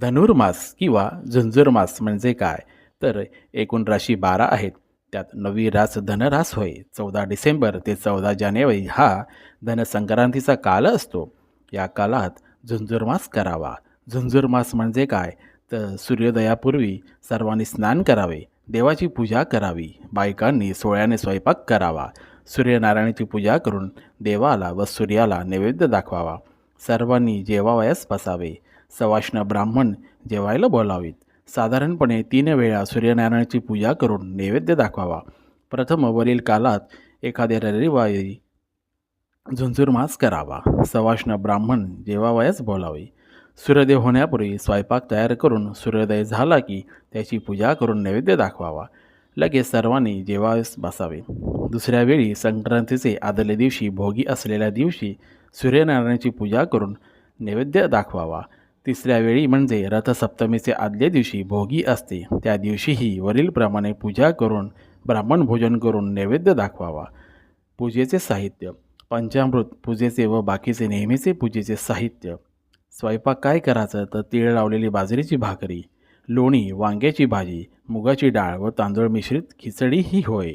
धनुर्मास किंवा झुंजुरमास म्हणजे काय? तर एकूण राशी बारा आहेत. त्यात नवी रास धनरास होय. चौदा डिसेंबर ते चौदा जानेवारी हा धनसंक्रांतीचा काल असतो. या कालात झुंजुरमास करावा. झुंजुरमास म्हणजे काय? तर सूर्योदयापूर्वी सर्वांनी स्नान करावे. देवाची पूजा करावी. बायकांनी सोळ्याने स्वयंपाक करावा. सूर्यनारायणाची पूजा करून देवाला व सूर्याला नैवेद्य दाखवावा. सर्वांनी जेवावयास बसावे. सवाष्ण ब्राह्मण जेवायला बोलावीत. साधारणपणे तीन वेळा सूर्यनारायणाची पूजा करून नैवेद्य दाखवावा. प्रथम वरील कालात एखाद्या रविवारी झुंझुरमास करावा. सवाष्ण ब्राह्मण जेवावयास बोलावे. सूर्योदय होण्यापूर्वी स्वयंपाक तयार करून सूर्योदय झाला की त्याची पूजा करून नैवेद्य दाखवावा. लगेच सर्वांनी जेवावयास बसावे. दुसऱ्या वेळी संक्रांतीचे आदल्या दिवशी भोगी असलेल्या दिवशी सूर्यनारायणाची पूजा करून नैवेद्य दाखवावा. तिसऱ्या वेळी म्हणजे रथसप्तमीचे आदल्या दिवशी भोगी असते. त्या दिवशीही वरीलप्रमाणे पूजा करून ब्राह्मण भोजन करून नैवेद्य दाखवावा. पूजेचे साहित्य. पंचामृत पूजेचे व बाकीचे नेहमीचे पूजेचे साहित्य. स्वयंपाक काय करायचं तर तीळ लावलेली बाजरीची भाकरी लोणी वांग्याची भाजी मुगाची डाळ व तांदूळ मिश्रित खिचडी ही होय.